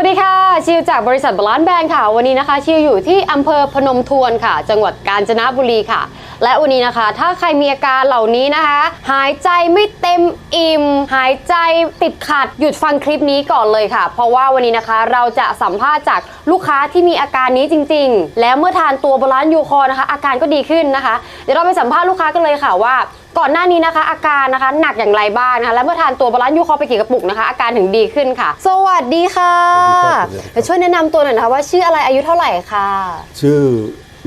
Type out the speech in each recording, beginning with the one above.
วัสดีค่ะ ชิวจากบริษัทบาลานแบรนด์ค่ะ วันนี้นะคะ ชิวอยู่ที่อำเภอพนมทวนค่ะ จังหวัดกาญจนบุรีค่ะ และวันนี้นะคะ ถ้าใครมีอาการเหล่านี้นะคะ หายใจไม่เต็มอิ่ม หายใจติดขัด หยุดฟังคลิปนี้ก่อนเลยค่ะ เพราะว่าวันนี้นะคะเราจะสัมภาษณ์จากลูกค้าที่มีอาการนี้จริง ๆ แล้วเมื่อทานตัวบาลานยูคอนะคะ อาการก็ดีขึ้นนะคะ เดี๋ยวเราไปสัมภาษณ์ลูกค้ากันเลยค่ะว่า ก่อนหน้านี้นะคะ อาการนะคะหนักอย่างไรบ้างนะคะและเมื่อทานตัวบาลานซ์ยูคอไปกี่กระปุกนะคะ อาการถึงดีขึ้นค่ะ สวัสดีค่ะสวัสดีครับเดี๋ยวช่วยแนะนำตัวหน่อยนะคะว่าชื่ออะไรอายุเท่าไหร่ค่ะ ชื่อ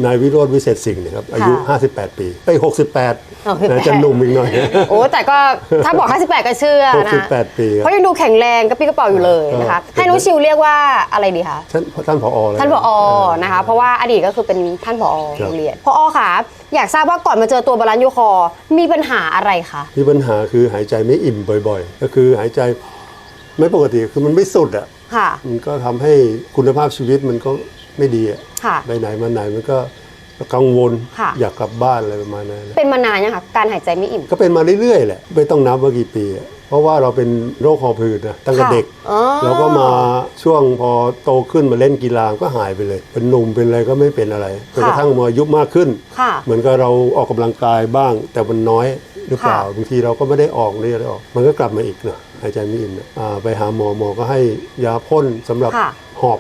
นายวิโรธวิเศษสิงห์นะครับอายุ 58 ปีไป68 68 นะจะหนุ่มอีกหน่อย โอ้แต่ก็ถ้าบอก 58 ก็เชื่อนะ68ปีครับเพราะยังดูแข็งแรงกระปี้กระเป๋าอยู่เลยนะคะเออให้น้องชิวเรียกว่าอะไรดีคะท่านท่านผอเลยท่านผอนะคะ เพราะว่าอดีตก็คือเป็นท่านผอครับโรงเรียนผอค่ะอยากทราบว่าก่อนมาเจอตัวบาลานซ์ยูคอมีปัญหาอะไรคะมีปัญหาคือหายใจไม่อิ่มบ่อยๆ ก็คือหายใจไม่ปกติคือมันไม่สุดอะค่ะมันก็ทำให้คุณภาพชีวิตมันก็ไม่ดีอะค่ะไปไหนมาไหนมันก็ กังวลค่ะ อยากกลับบ้านอะไรประมาณนั้นเป็นมานานยังคะการหายใจไม่อิ่มก็เป็นมาเรื่อยๆแหละไม่ต้องนับว่ากี่ปีอะเพราะว่าเราเป็นโรคหอบหืดนะตั้งแต่ค่ะเด็ก อ๋อเราก็มาช่วงพอโตขึ้นมาเล่นกีฬาก็หายไปเลย เป็นหนุ่มเป็นอะไรก็ไม่เป็นอะไรจนกระทั่งมาอายุมากขึ้น ค่ะ เหมือนกับเราออกกำลังกายบ้าง แต่มันน้อยหรือเปล่าค่ะ บางทีเราก็ไม่ได้ออกไม่ได้ออก มันก็กลับมาอีกนะหายใจไม่อิ่มนะอ่าไปหาหมอหมอก็ให้ยาพ่นสำหรับค่ะ หอบ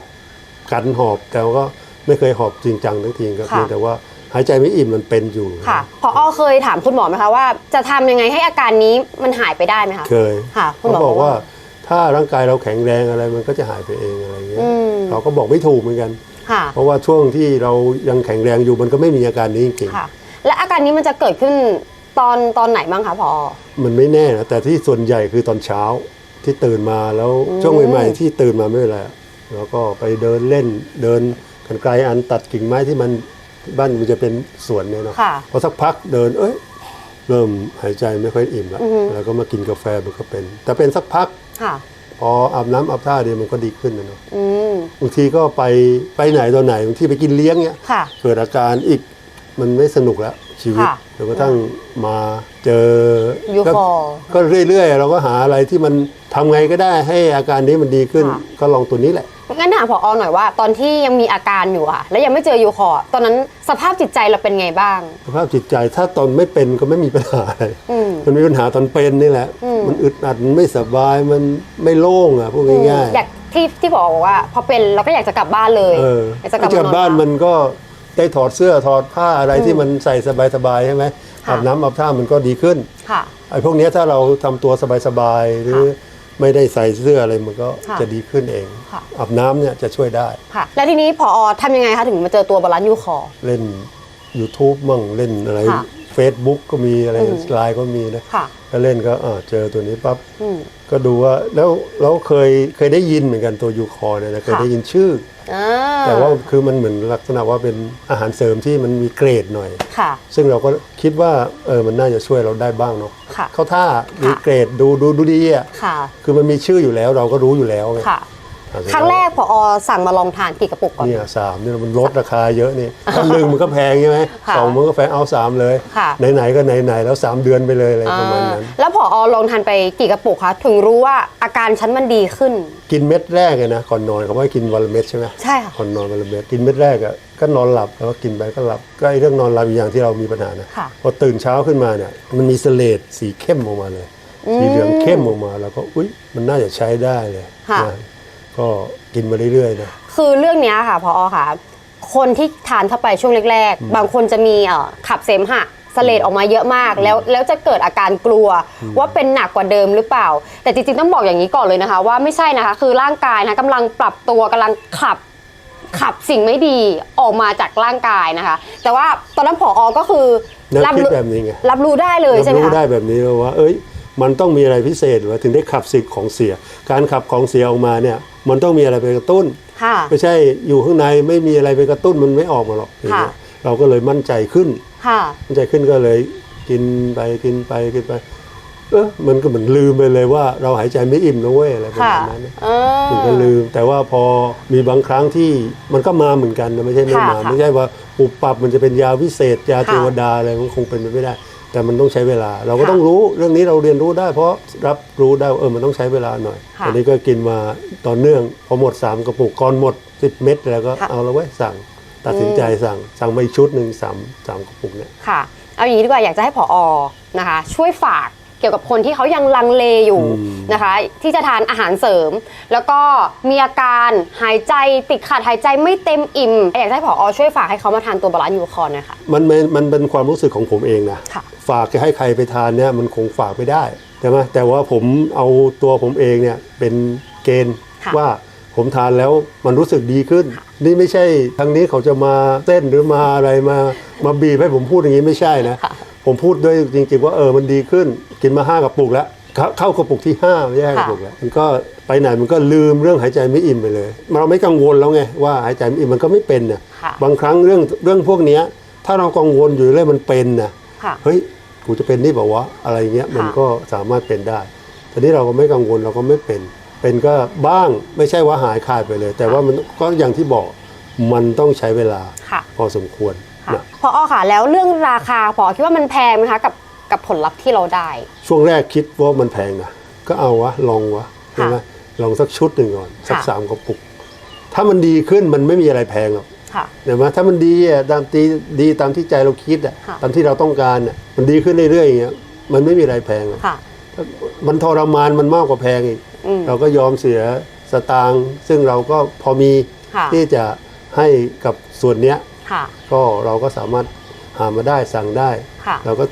กันหอบแต่ว่าก็ ไม่เคยหอบจริงจังทั้งทีก็ค่ะ เพียงแต่ว่าหายใจไม่อิ่มมันเป็นอยู่ ค่ะพอเคยถามคุณหมอไหมคะว่า จะทำยังไงให้อาการนี้มันหายไปได้ไหมคะ เคยค่ะคุณหมอเขาบอกว่าบอกว่าถ้าร่างกายเราแข็งแรงอะไรมันก็จะหายไปเองอะไรเงี้ยอืมเราก็บอกไม่ถูกเหมือนกัน ค่ะเพราะว่าช่วงที่เรายังแข็งแรงอยู่มันก็ไม่มีอาการนี้จริงค่ะ และอาการนี้มันจะเกิดขึ้นตอนตอนไหนบ้างคะพอ ๆมันไม่แน่นะแต่ที่ส่วนใหญ่คือตอนเช้าที่ตื่นมาแล้วอืมช่วงใหม่ๆที่ตื่นมาไม่เป็นไรอะแล้วก็ไปเดินเล่นเดิน กันไกลอันตัดกิ่งไม้ที่มันบ้านมันจะเป็นสวนเนี่ยเนาะค่ะพอสักพักเดิน เอ้ยเริ่มหายใจไม่ค่อยอิ่มแล้วอือฮึ แล้วก็มากินกาแฟมันก็เป็น แต่เป็นสักพักค่ะ พออาบน้ำอาบท่าเดียวมันก็ดีขึ้นนะเนาะอืม บางทีก็ไปไปไหนตอนไหนบางทีไปกินเลี้ยงเนี้ยค่ะ เกิดอาการอีกมันไม่สนุกแล้วชีวิต ค่ะจ นกระทั่งมาเจอยูก็คอก็เรื่อยๆ เราก็หาอะไรที่มันทำไงก็ได้ให้อาการนี้มันดีขึ้นค่ะก็ลองตัวนี้แหละงั้นถามพอหน่อยว่า ตอนที่ยังมีอาการอยู่อะแล้วยังไม่เจอยูคอตอนนั้นสภาพจิตใจเราเป็นไงบ้าง สภาพจิตใจถ้าตอนไม่เป็นก็ไม่มีปัญหาอะไรอืมมันมีปัญหาตอนเป็นนี่แหละอืมมันอึดอัดมันไม่สบายมันไม่โล่งอะพูดง่ายๆอยากที่ที่พอบอกว่า พอเป็นเราก็อยากจะกลับบ้านเลยเอออยากจะกลับจากมานอนบ้านมันก็ ได้ถอดเสื้อถอดผ้าอะไรที่มันใส่สบายๆใช่ไหมค่ะอาบน้ำอาบท่ามันก็ดีขึ้นค่ะไอ้พวกเนี้ยถ้าเราทำตัวสบายๆหรือไม่ได้ใส่เสื้ออะไรมันก็ค่ะจะดีขึ้นเองค่ะอาบน้ำเนี่ยจะช่วยได้ค่ะแล้วทีนี้พอทำยังไงคะถึงมาเจอตัวบาลานซ์ยูคอเล่น YouTube มั่งเล่นอะไรค่ะ Facebook ก็มีอะไรอืมไลน์ก็มีนะค่ะก็เล่นก็อ่าเจอตัวนี้ปั๊บอืม ก็ดูว่าแล้วแล้วเคยเคยได้ยินเหมือนกันตัวยูคอเนี่ยนะเคยค่ะ ได้ยินชื่อ อ่าอแต่ว่าคือมันเหมือนลักษณะว่าเป็นอาหารเสริมที่มันมีเกรดหน่อย ค่ะ ซึ่งเราก็คิดว่าเออมันน่าจะช่วยเราได้บ้างเนาะค่ะเข้าท่ามีเกรดดูดูดูดีอะค่ะ คือมันมีชื่ออยู่แล้วเราก็รู้อยู่แล้วไงค่ะอะ ครั้งแรกพอสั่งมาลองทานกี่กระปุกก่อน เนี่ยสามเนี่ยมันลดราคาเยอะนี่อันหนึ่งมันก็แพงใช่ไหมค่ะสองมันก็แพงเอาสามเลย ค่ะ ไหนๆก็ไหนๆแล้วสามเดือนไปเลยอะไรประมาณนั้นอ่าแล้วพอลองทานไปกี่กระปุกคะถึงรู้ว่าอาการฉันมันดีขึ้น กินเม็ดแรกเลยนะก่อนนอนเขาว่าให้กินวันละเม็ดใช่ไหมใช่ค่ะ ก่อนนอนวันละเม็ดกินเม็ดแรกอะก็นอนหลับแล้วก็กินไปก็หลับก็ไอ้เรื่องนอนหลับอีกอย่างที่เรามีปัญหานะค่ะ พอตื่นเช้าขึ้นมาเนี่ยมันมีเสลดสีเข้มออกมาเลย สีเหลืองเข้มออกมาแล้วก็อุ๊ยมันน่าจะใช้ได้เลยค่ะ นะ ก็กินมาเรื่อยๆนะ คือเรื่องเนี้ยค่ะพอค่ะ คนที่ทานเข้าไปช่วงแรก ๆ บางคนจะมีเอ่อขับเสมหะเสเลดออกมาเยอะมาก แล้วแล้วจะเกิดอาการกลัวว่าเป็นหนักกว่าเดิมหรือเปล่า แต่จริงๆต้องบอกอย่างนี้ก่อนเลยนะคะ ว่าไม่ใช่นะคะ คือร่างกายนะกำลังปรับตัวกำลังขับขับสิ่งไม่ดีออกมาจากร่างกายนะคะ แต่ว่าตอนนั้นผอก็คือแนวรับคิดรู้แบบนี้ไง รับรู้ได้เลยใช่ไหมรู้คะ ได้แบบนี้แล้วว่า เอ้ย มันต้องมีอะไรพิเศษว่าถึงได้ขับสิ่งของเสีย การขับของเสียออกมาเนี่ย มันต้องมีอะไรไปกระตุ้น ค่ะ ไม่ใช่อยู่ข้างในไม่มีอะไรไปกระตุ้นมันไม่ออกมาหรอกอย่างเงี้ยค่ะเราก็เลยมั่นใจขึ้น ค่ะ มั่นใจขึ้นก็เลยกินไปกินไปกินไป เออมันก็เหมือนลืมไปเลยว่าเราหายใจไม่อิ่มนะเว้ยอะไรประค่ะมาณนั้นนะอ่ามันก็ลืมแต่ว่าพอมีบางครั้งที่มันก็มาเหมือนกันนะไม่ใช่ไม่ค่ะมาค่ะไม่ใช่ว่าปุบปับมันจะเป็นยาวิเศษยาค่ะเทวดาอะไรมันคงเป็นไปไม่ได้ แต่มันต้องใช้เวลา เราก็ค่ะต้องรู้เรื่องนี้เราเรียนรู้ได้ เพราะรับรู้ได้ว่าเออมันต้องใช้เวลาหน่อยค่ะอันนี้ก็กินมาต่อเนื่องพอหมด 3 กระปุกก่อนหมด 10 เม็ดแล้วก็ค่ะเอาแล้วเว้ยสั่งตัดสินใจสั่งสั่งมาอีกชุดหนึ่งสามสามกระปุกเนี่ยค่ะ เอาอย่างนี้ดีกว่าอยากจะให้ผอนะคะ ช่วยฝาก เกี่ยวกับคนที่เขายังลังเลอยู่อืมนะคะ ที่จะทานอาหารเสริม แล้วก็มีอาการหายใจติดขัดหายใจไม่เต็มอิ่มอยากจะให้ผอช่วยฝากให้เขามาทานตัวบาลานซ์ยูคอร์หนะคะมันมันมันเป็นความรู้สึกของผมเองนะค่ะฝากจะให้ใครไปทานเนี่ยมันคงฝากไม่ได้ใช่ไหมแต่ว่าผมเอาตัวผมเองเนี่ยเป็นเกณฑ์ค่ะว่าผมทานแล้วมันรู้สึกดีขึ้น นี่ไม่ใช่ทางนี้เขาจะมาเต้นหรือมาอะไรมามาบีบให้ผมพูดอย่างนี้ไม่ใช่นะค่ะ ผมพูดด้วยจริงๆว่าเออมันดีขึ้น กินมาห้ากระปุกแล้ว เข้าเข้ากระปุกที่ห้าไม่ใช่ห้ากระปุกแล้วมันก็ไปไหนมันก็ลืมเรื่องหายใจไม่อิ่มไปเลย เราไม่กังวลแล้วไงว่าหายใจไม่อิ่มมันก็ไม่เป็นนะค่ะบางครั้งเรื่องเรื่องพวกเนี้ย ถ้าเรากังวลอยู่เรื่อยมันเป็นนะค่ะ เฮ้ยกูจะเป็นนี่บอกว่าวะอะไรเงี้ยมันก็สามารถเป็นได้ทีนี้เราก็ไม่กังวลเราก็ไม่เป็น เป็นก็บ้างไม่ใช่ว่าหายขาดไปเลย แต่ว่ามันก็อย่างที่บอกมันต้องใช้เวลา ค่ะ พอสมควร ค่ะนะพอค่ะแล้วเรื่องราคาพอคิดว่ามันแพงไหมคะกับกับผลลัพธ์ที่เราได้ ช่วงแรกคิดว่ามันแพงนะก็เอาวะลองวะใช่ไหมลองสักชุดหนึ่งก่อนสักค่ะสามกระปุก ถ้ามันดีขึ้นมันไม่มีอะไรแพงหรอกค่ะเห็นไหมถ้ามันดีอะตามตีดีตามที่ใจเราคิดอะค่ะตามที่เราต้องการอะมันดีขึ้นเรื่อยๆอย่างเงี้ยมันไม่มีอะไรแพงหรอกค่ะมันทรมานมันมากกว่าแพงอีกอืมเราก็ยอมเสียสตางค์ซึ่งเราก็พอมีค่ะที่จะให้กับส่วนเนี้ย ค่ะ ก็เราก็สามารถหามาได้สั่งได้ ค่ะ เราก็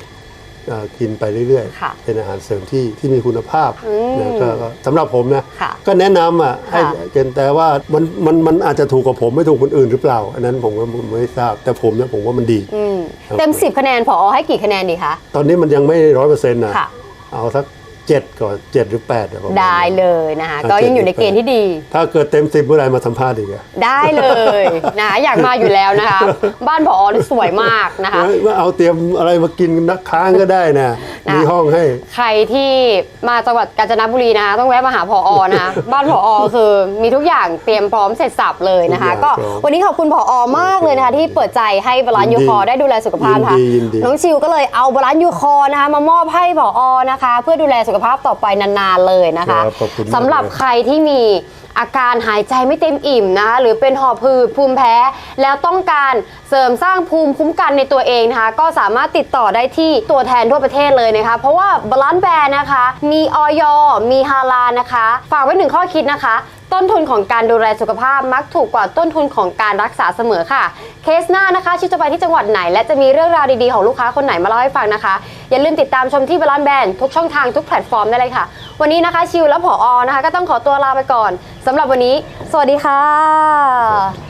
เอ่อกินไปเรื่อยค่ะๆ เป็นอาหารเสริมที่ที่มีคุณภาพอืมนะก็ก็สำหรับผมนะค่ะก็แนะนำอะให้ค่ะกินแต่ว่ามันมันมันอาจจะถูกกับผมไม่ถูกคนอื่นหรือเปล่า อันนั้นผมก็ไม่ทราบแต่ผมเนี่ยผมว่ามันดี อืมครับ เต็มสิบคะแนนพอให้กี่คะแนนดีคะ ตอนนี้มันยังไม่ร้อยเปอร์เซ็นต์นะค่ะ เอาสัก เจ็ดก่อนเจ็ดหรือแปดอะประมาณนั้น ได้เลยนะคะ อะก็ยังอยู่ในเกณฑ์ที่ดี ถ้าเกิดเต็มสิบเมื่อไหรมาสัมภาษณ์อีกอะได้เลยนะคะอยากมาอยู่แล้วนะคะ บ้านผอนี่สวยมากนะคะเอ้ยว่าเอาเตรียมอะไรมากินนักค้างก็ได้นะ นะ มีห้องให้ ใครที่มาจังหวัดกาญจนบุรีนะคะต้องแวะมาหาพอนะคะ บ้านผอคือมีทุกอย่างเตรียมพร้อมเสร็จสับเลยนะคะ ทุกอย่างก็พร้อมวันนี้ขอบคุณผอมากเลยนะคะที่เปิดใจให้บาลานซ์ยิยูนดีคอร์ได้ดูแลสุขภาพค่ะยินดียินดี น้องชิวก็เลยเอาบาลานซ์ยูคอร์นะคะมามอบให้ผอนะคะ เพื่อดูแลสุขภาพต่อไปนานๆเลยนะคะครับขอบคุณมาก สำหรับเลยใครที่มีอาการหายใจไม่เต็มอิ่มนะคะหรือเป็นหอบหืดภูมิแพ้ แล้วต้องการเสริมสร้างภูมิคุ้มกันในตัวเองนะคะ ก็สามารถติดต่อได้ที่ตัวแทนทั่วประเทศเลยนะคะ เพราะว่าบาลานซ์แบรนด์นะคะ มีออยมีฮาลาลนะคะ ฝากไว้หนึ่งข้อคิดนะคะ ต้นทุนของการดูแลสุขภาพมักถูกกว่าต้นทุนของการรักษาเสมอค่ะ เคสหน้านะคะชิวจะไปที่จังหวัดไหน และจะมีเรื่องราวดีๆของลูกค้าคนไหนมาเล่าให้ฟังนะคะ อย่าลืมติดตามชมที่บาลานแบนทุกช่องทางทุกแพลตฟอร์มได้เลยค่ะ วันนี้นะคะชิวและผออนะคะ ก็ต้องขอตัวลาไปก่อนสำหรับวันนี้ สวัสดีค่ะ